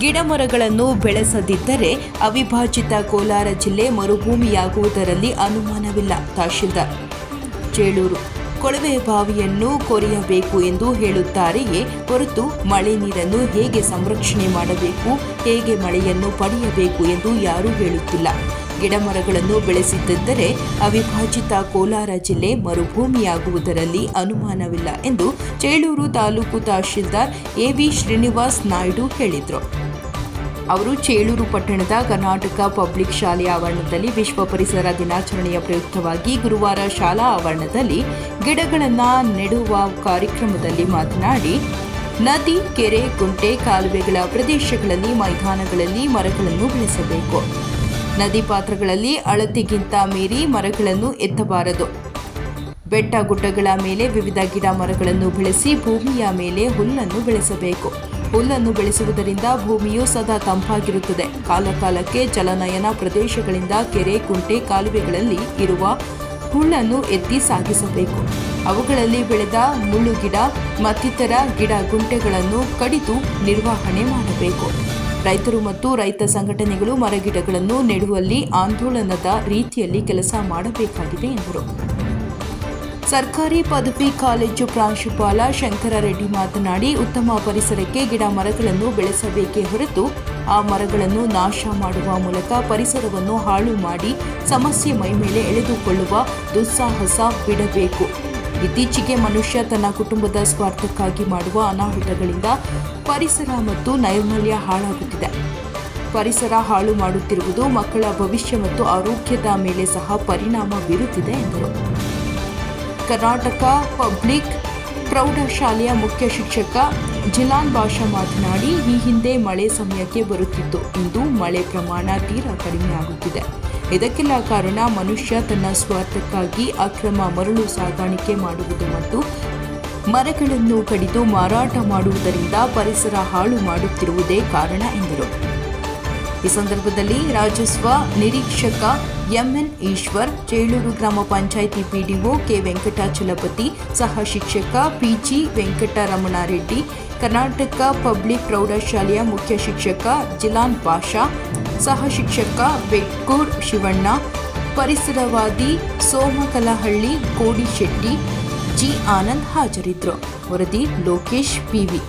ಗಿಡಮರಗಳನ್ನು ಬೆಳೆಸದಿದ್ದರೆ ಅವಿಭಾಜಿತ ಕೋಲಾರ ಜಿಲ್ಲೆ ಮರುಭೂಮಿಯಾಗುವುದರಲ್ಲಿ ಅನುಮಾನವಿಲ್ಲ. ತಹಶೀಲ್ದಾರ್ ಚೇಳೂರು ಕೊಳವೆ ಬಾವಿಯನ್ನು ಕೊರೆಯಬೇಕು ಎಂದು ಹೇಳುತ್ತಾರೆಯೇ ಹೊರತು ಮಳೆ ನೀರನ್ನು ಹೇಗೆ ಸಂರಕ್ಷಣೆ ಮಾಡಬೇಕು, ಹೇಗೆ ಮಳೆಯನ್ನು ಪಡೆಯಬೇಕು ಎಂದು ಯಾರೂ ಹೇಳುತ್ತಿಲ್ಲ. ಗಿಡಮರಗಳನ್ನು ಬೆಳೆಸಿದ್ದರೆ ಅವಿಭಾಜಿತ ಕೋಲಾರ ಜಿಲ್ಲೆ ಮರುಭೂಮಿಯಾಗುವುದರಲ್ಲಿ ಅನುಮಾನವಿಲ್ಲ ಎಂದು ಚೇಳೂರು ತಾಲೂಕು ತಹಶೀಲ್ದಾರ್ ಎವಿ ಶ್ರೀನಿವಾಸ್ ನಾಯ್ಡು ಹೇಳಿದರು. ಅವರು ಚೇಳೂರು ಪಟ್ಟಣದ ಕರ್ನಾಟಕ ಪಬ್ಲಿಕ್ ಶಾಲೆಯ ಆವರಣದಲ್ಲಿ ವಿಶ್ವ ಪರಿಸರ ದಿನಾಚರಣೆಯ ಪ್ರಯುಕ್ತವಾಗಿ ಗುರುವಾರ ಶಾಲಾ ಆವರಣದಲ್ಲಿ ಗಿಡಗಳನ್ನು ನೆಡುವ ಕಾರ್ಯಕ್ರಮದಲ್ಲಿ ಮಾತನಾಡಿ, ನದಿ, ಕೆರೆ ಕುಂಟೆ ಕಾಲುವೆಗಳ ಪ್ರದೇಶಗಳಲ್ಲಿ ಮೈದಾನಗಳಲ್ಲಿ ಮರಗಳನ್ನು ಬೆಳೆಸಬೇಕು. ನದಿ ಪಾತ್ರಗಳಲ್ಲಿ ಅಳತೆಗಿಂತ ಮೀರಿ ಮರಗಳನ್ನು ಎತ್ತಬಾರದು. ಬೆಟ್ಟ ಗುಡ್ಡಗಳ ಮೇಲೆ ವಿವಿಧ ಗಿಡ ಮರಗಳನ್ನು ಬೆಳೆಸಿ ಭೂಮಿಯ ಮೇಲೆ ಹುಲ್ಲನ್ನು ಬೆಳೆಸಬೇಕು. ಹುಲ್ಲನ್ನು ಬೆಳೆಸುವುದರಿಂದ ಭೂಮಿಯು ಸದಾ ತಂಪಾಗಿರುತ್ತದೆ. ಕಾಲಕಾಲಕ್ಕೆ ಜಲನಯನ ಪ್ರದೇಶಗಳಿಂದ ಕೆರೆ, ಕುಂಟೆ, ಕಾಲುವೆಗಳಲ್ಲಿ ಇರುವ ಹುಲ್ಲನ್ನು ಎತ್ತಿ ಸಾಗಿಸಬೇಕು. ಅವುಗಳಲ್ಲಿ ಬೆಳೆದ ಮುಳ್ಳು ಗಿಡ ಮತ್ತಿತರ ಗಿಡ, ಗುಂಟೆಗಳನ್ನು ಕಡಿದು ನಿರ್ವಹಣೆ ಮಾಡಬೇಕು. ರೈತರು ಮತ್ತು ರೈತ ಸಂಘಟನೆಗಳು ಮರಗಿಡಗಳನ್ನು ನೆಡುವಲ್ಲಿ ಆಂದೋಲನದ ರೀತಿಯಲ್ಲಿ ಕೆಲಸ ಮಾಡಬೇಕಾಗಿದೆ ಎಂದರು. ಸರ್ಕಾರಿ ಪದವಿ ಕಾಲೇಜು ಪ್ರಾಂಶುಪಾಲ ಶಂಕರರೆಡ್ಡಿ ಮಾತನಾಡಿ, ಉತ್ತಮ ಪರಿಸರಕ್ಕೆ ಗಿಡ ಮರಗಳನ್ನು ಬೆಳೆಸಬೇಕೇ ಹೊರತು ಆ ಮರಗಳನ್ನು ನಾಶ ಮಾಡುವ ಮೂಲಕ ಪರಿಸರವನ್ನು ಹಾಳು ಮಾಡಿ ಸಮಸ್ಯೆ ಮೈಮೇಲೆ ಎಳೆದುಕೊಳ್ಳುವ ದುಸ್ಸಾಹಸ ಬಿಡಬೇಕು. ಇತ್ತೀಚೆಗೆ ಮನುಷ್ಯ ತನ್ನ ಕುಟುಂಬದ ಸ್ವಾರ್ಥಕ್ಕಾಗಿ ಮಾಡುವ ಅನಾಹುತಗಳಿಂದ ಪರಿಸರ ಮತ್ತು ನೈರ್ಮಲ್ಯ ಹಾಳಾಗುತ್ತಿದೆ. ಪರಿಸರ ಹಾಳು ಮಾಡುತ್ತಿರುವುದು ಮಕ್ಕಳ ಭವಿಷ್ಯ ಮತ್ತು ಆರೋಗ್ಯದ ಮೇಲೆ ಸಹ ಪರಿಣಾಮ ಬೀರುತ್ತಿದೆ ಎಂದರು. ಕರ್ನಾಟಕ ಪಬ್ಲಿಕ್ ಪ್ರೌಢಶಾಲೆಯ ಮುಖ್ಯ ಶಿಕ್ಷಕ ಜಿಲಾನ್ ಬಾಷಾ ಮಾತನಾಡಿ, ಈ ಹಿಂದೆ ಮಳೆ ಸಮಯಕ್ಕೆ ಬರುತ್ತಿತ್ತು. ಇಂದು ಮಳೆ ಪ್ರಮಾಣ ತೀರಾ ಕಡಿಮೆ ಆಗುತ್ತಿದೆ. ಇದಕ್ಕೆಲ್ಲ ಕಾರಣ ಮನುಷ್ಯ ತನ್ನ ಸ್ವಾರ್ಥಕ್ಕಾಗಿ ಅಕ್ರಮ ಮರಳು ಸಾಗಾಣಿಕೆ ಮಾಡುವುದು ಮತ್ತು ಮರಗಳನ್ನು ಕಡಿದು ಮಾರಾಟ ಮಾಡುವುದರಿಂದ ಪರಿಸರ ಹಾಳು ಮಾಡುತ್ತಿರುವುದೇ ಕಾರಣ ಎಂದರು. ಈ ಸಂದರ್ಭದಲ್ಲಿ ರಾಜಸ್ವ ನಿರೀಕ್ಷಕ ಎಂಎನ್ ಈಶ್ವರ್ ಚೇಳೂರು ಗ್ರಾಮ ಪಂಚಾಯಿತಿ ಪಿಡಿಒ ಕೆ ವೆಂಕಟಾಚಲಪತಿ, ಸಹ ಶಿಕ್ಷಕ ಪಿಜಿ ವೆಂಕಟರಮಣಾರೆಡ್ಡಿ, ಕರ್ನಾಟಕ ಪಬ್ಲಿಕ್ ಪ್ರೌಢಶಾಲೆಯ ಮುಖ್ಯ ಶಿಕ್ಷಕ ಜಿಲಾನ್ ಪಾಷಾ, ಸಹ ಶಿಕ್ಷಕ ಬೆಕ್ಕೂರ್ ಶಿವಣ್ಣ, ಪರಿಸರವಾದಿ ಸೋಮಕಲಹಳ್ಳಿ ಕೋಡಿಶೆಟ್ಟಿ, ಜಿ ಆನಂದ್ ಹಾಜರಿದ್ದರು. ವರದಿ ಲೋಕೇಶ್ ಪಿವಿ.